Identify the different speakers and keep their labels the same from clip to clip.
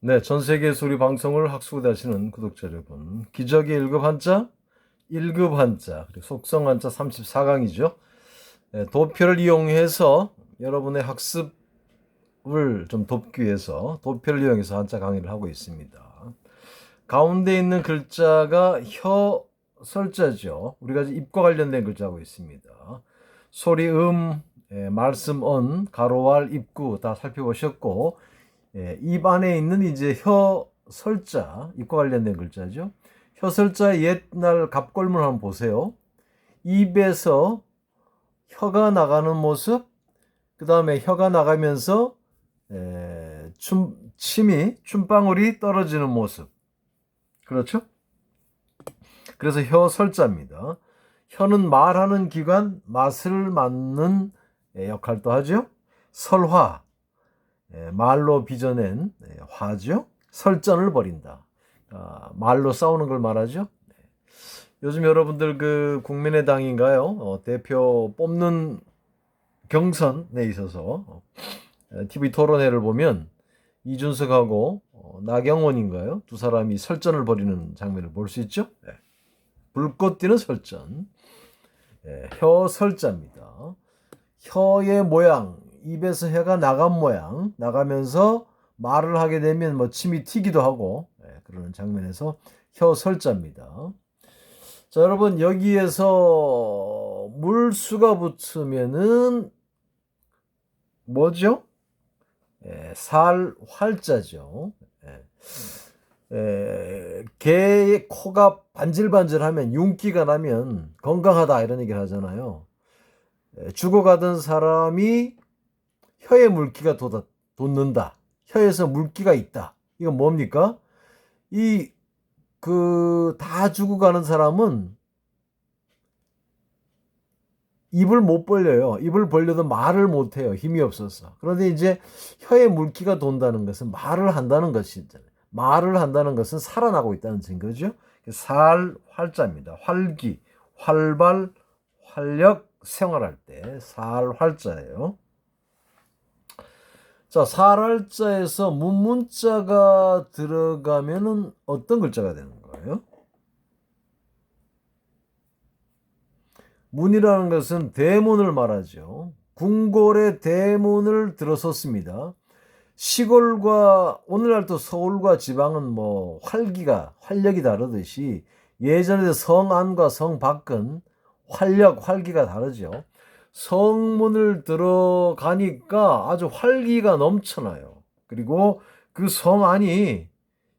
Speaker 1: 네, 전 세계 소리 방송을 학수고대하시는 구독자 여러분, 기적의 1급 한자, 1급 한자, 그리고 속성 한자 34강이죠. 네, 도표를 이용해서 여러분의 학습을 좀 돕기 위해서 도표를 이용해서 한자 강의를 하고 있습니다. 가운데 있는 글자가 혀 설자죠. 우리가 입과 관련된 글자하고 있습니다. 소리, 음, 예, 말씀, 언, 가로알, 입구 다 살펴보셨고 예, 입 안에 있는 이제 혀 설자, 입과 관련된 글자죠. 혀 설자 옛날 갑골문 한번 보세요. 입에서 혀가 나가는 모습, 그 다음에 혀가 나가면서 에, 춤, 침이, 춤방울이 떨어지는 모습. 그렇죠? 그래서 혀 설자입니다. 혀는 말하는 기관, 맛을 맡는 예, 역할도 하죠. 설화, 예, 말로 빚어낸 예, 화죠. 설전을 벌인다. 아, 말로 싸우는 걸 말하죠. 네. 요즘 여러분들 그 국민의당인가요? 어, 대표 뽑는 경선에 있어서 어, TV 토론회를 보면 이준석하고 어, 나경원인가요? 두 사람이 설전을 벌이는 장면을 볼 수 있죠. 네. 불꽃 튀는 설전. 예, 혀 설자입니다. 혀의 모양, 입에서 혀가 나간 모양, 나가면서 말을 하게 되면 뭐 침이 튀기도 하고 예, 그러는 장면에서 혀 설자입니다. 자, 여러분 여기에서 물수가 붙으면은 뭐죠? 예, 살 활자죠. 예. 에, 개의 코가 반질반질하면 윤기가 나면 건강하다 이런 얘기를 하잖아요. 에, 죽어가던 사람이 혀에 물기가 돋아, 돋는다. 혀에서 물기가 있다. 이건 뭡니까? 이 그 다 죽어가는 사람은 입을 못 벌려요. 입을 벌려도 말을 못 해요. 힘이 없어서. 그런데 이제 혀에 물기가 돈다는 것은 말을 한다는 것이잖아요. 말을 한다는 것은 살아나고 있다는 증거죠. 살 활자입니다. 활기, 활발, 활력 생활할 때 살 활자예요. 자, 살활자에서 문문자가 들어가면은 어떤 글자가 되는 거예요? 문이라는 것은 대문을 말하죠. 궁궐의 대문을 들어섰습니다. 시골과 오늘날 또 서울과 지방은 뭐 활기가 활력이 다르듯이 예전에 성 안과 성 밖은 활력 활기가 다르죠. 성문을 들어가니까 아주 활기가 넘쳐나요. 그리고 그 성 안이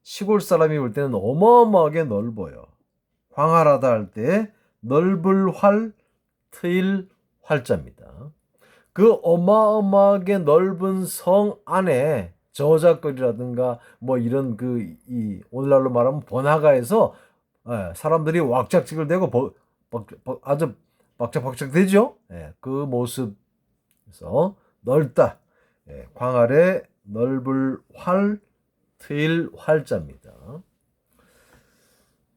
Speaker 1: 시골 사람이 볼 때는 어마어마하게 넓어요. 황활하다 할 때 넓을 활, 트일 활자입니다. 그 어마어마하게 넓은 성 안에 저작거리라든가 뭐 이런 그 이 오늘날로 말하면 번화가에서 예, 사람들이 왁작지글 대고 아주 박짝박짝 되죠. 예, 그 모습에서 넓다. 예, 광활의 넓을 활, 트일 활자입니다.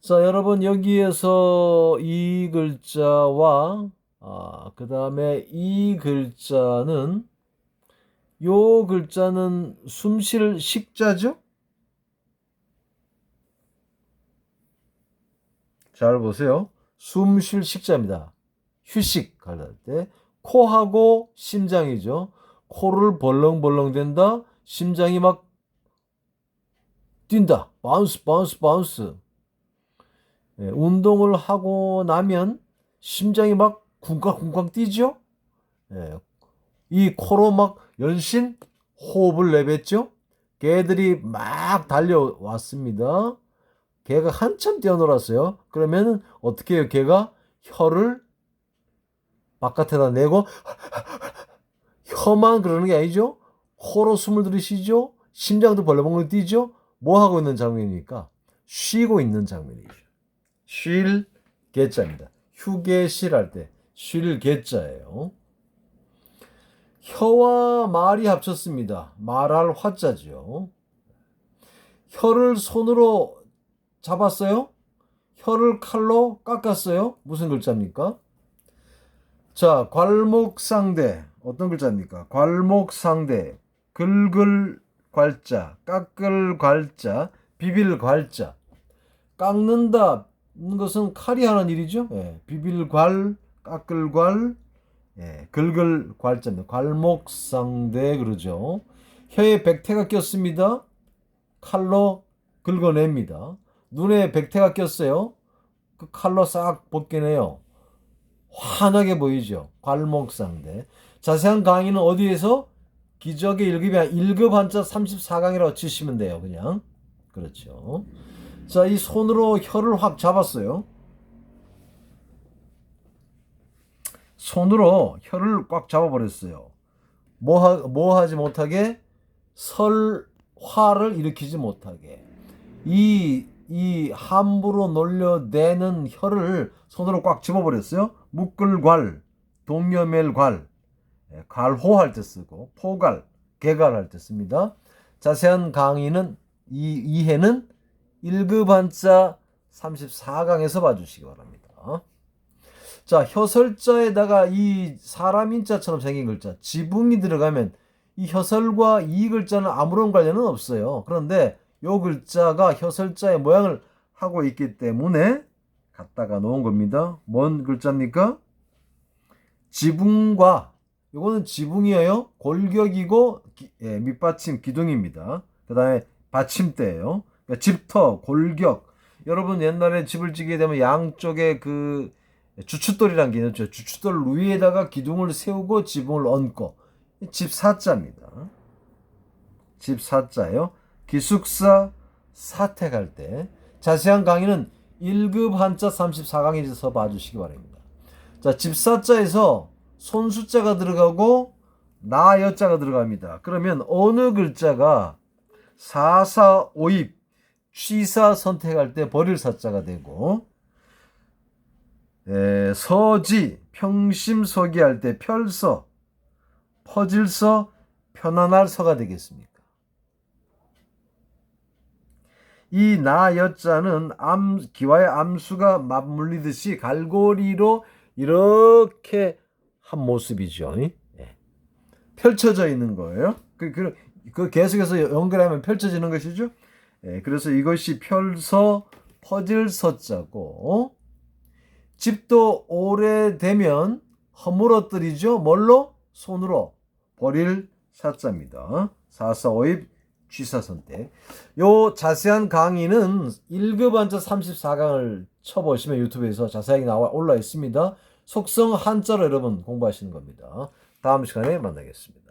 Speaker 1: 자, 여러분 여기에서 이 글자와 아, 그 다음에 이 글자는 요 글자는 숨쉴 식자죠? 잘 보세요. 숨 쉴 식자입니다. 휴식 할때 코하고 심장이죠. 코를 벌렁벌렁 된다. 심장이 막 뛴다. 바운스 바운스 바운스. 예, 운동을 하고 나면 심장이 막 쿵쾅쿵쾅 뛰죠? 예, 이 코로 막 연신 호흡을 내뱉죠? 개들이 막 달려왔습니다. 개가 한참 뛰어놀았어요. 그러면 어떻게 해요? 개가 혀를 바깥에다 내고 혀만 그러는 게 아니죠? 코로 숨을 들이쉬죠? 심장도 벌렁벌렁 뛰죠? 뭐 하고 있는 장면입니까? 쉬고 있는 장면이죠. 쉴 개자입니다. 휴게실 할 때 쉴 개자예요. 혀와 말이 합쳤습니다. 말할 화자죠. 혀를 손으로 잡았어요? 혀를 칼로 깎았어요? 무슨 글자입니까? 자, 괄목상대. 어떤 글자입니까? 괄목상대. 긁을 괄자, 깎을 괄자, 비빌 괄자. 깎는다 는 것은 칼이 하는 일이죠. 예, 비빌 괄, 깎을 괄, 예, 긁을 괄자입니다. 괄목상대 그러죠. 혀에 백태가 꼈습니다. 칼로 긁어냅니다. 눈에 백태가 꼈어요. 그 칼로 싹 벗겨내요. 환하게 보이죠. 괄목상대. 자세한 강의는 어디에서? 기적의 1급이 1급 한자 34강이라고 치시면 돼요. 그냥. 그렇죠. 자, 이 손으로 혀를 확 잡았어요. 손으로 혀를 꽉 잡아버렸어요. 뭐, 하, 뭐 하지 못하게? 설화를 일으키지 못하게. 이, 이 함부로 놀려대는 혀를 손으로 꽉 집어버렸어요. 묶을괄, 동여멜괄, 예, 갈호할 때 쓰고, 포갈, 개갈할 때 씁니다. 자세한 강의는, 이, 이해는 1급 한자 34강에서 봐주시기 바랍니다. 자, 혀설자에다가 이 사람 인자처럼 생긴 글자, 지붕이 들어가면 이 혀설과 이 글자는 아무런 관련은 없어요. 그런데 요 글자가 혀설자의 모양을 하고 있기 때문에 갖다가 놓은 겁니다. 뭔 글자입니까? 지붕과 요거는 지붕이에요. 골격이고 기- 예, 밑받침 기둥입니다. 그다음에 받침대예요. 그러니까 집터, 골격. 여러분 옛날에 집을 지게 되면 양쪽에 그 주춧돌이란 게 있죠. 주춧돌 위에다가 기둥을 세우고 지붕을 얹고 집 사자입니다. 집 사자예요. 기숙사 사택할 때 자세한 강의는 1급 한자 34강에서 봐주시기 바랍니다. 자, 집사자에서 손수자가 들어가고 나 여자가 들어갑니다. 그러면 어느 글자가 사사 오입 취사 선택할 때 버릴 사자가 되고 에, 서지 평심서기 할 때 펼서 퍼질서 편안할 서가 되겠습니까? 이 나 여자는 암 기와의 암수가 맞물리듯이 갈고리로 이렇게 한 모습이죠. 예. 펼쳐져 있는 거예요. 그, 그, 그 계속해서 연결하면 펼쳐지는 것이죠. 예, 그래서 이것이 펼서 퍼질 서자고 집도 오래되면 허물어뜨리죠. 뭘로? 손으로 버릴 사자입니다. 사사오입 취사선택. 요 자세한 강의는 1급 한자 34강을 쳐보시면 유튜브에서 자세하게 나와 올라 있습니다. 속성 한자로 여러분 공부하시는 겁니다. 다음 시간에 만나겠습니다.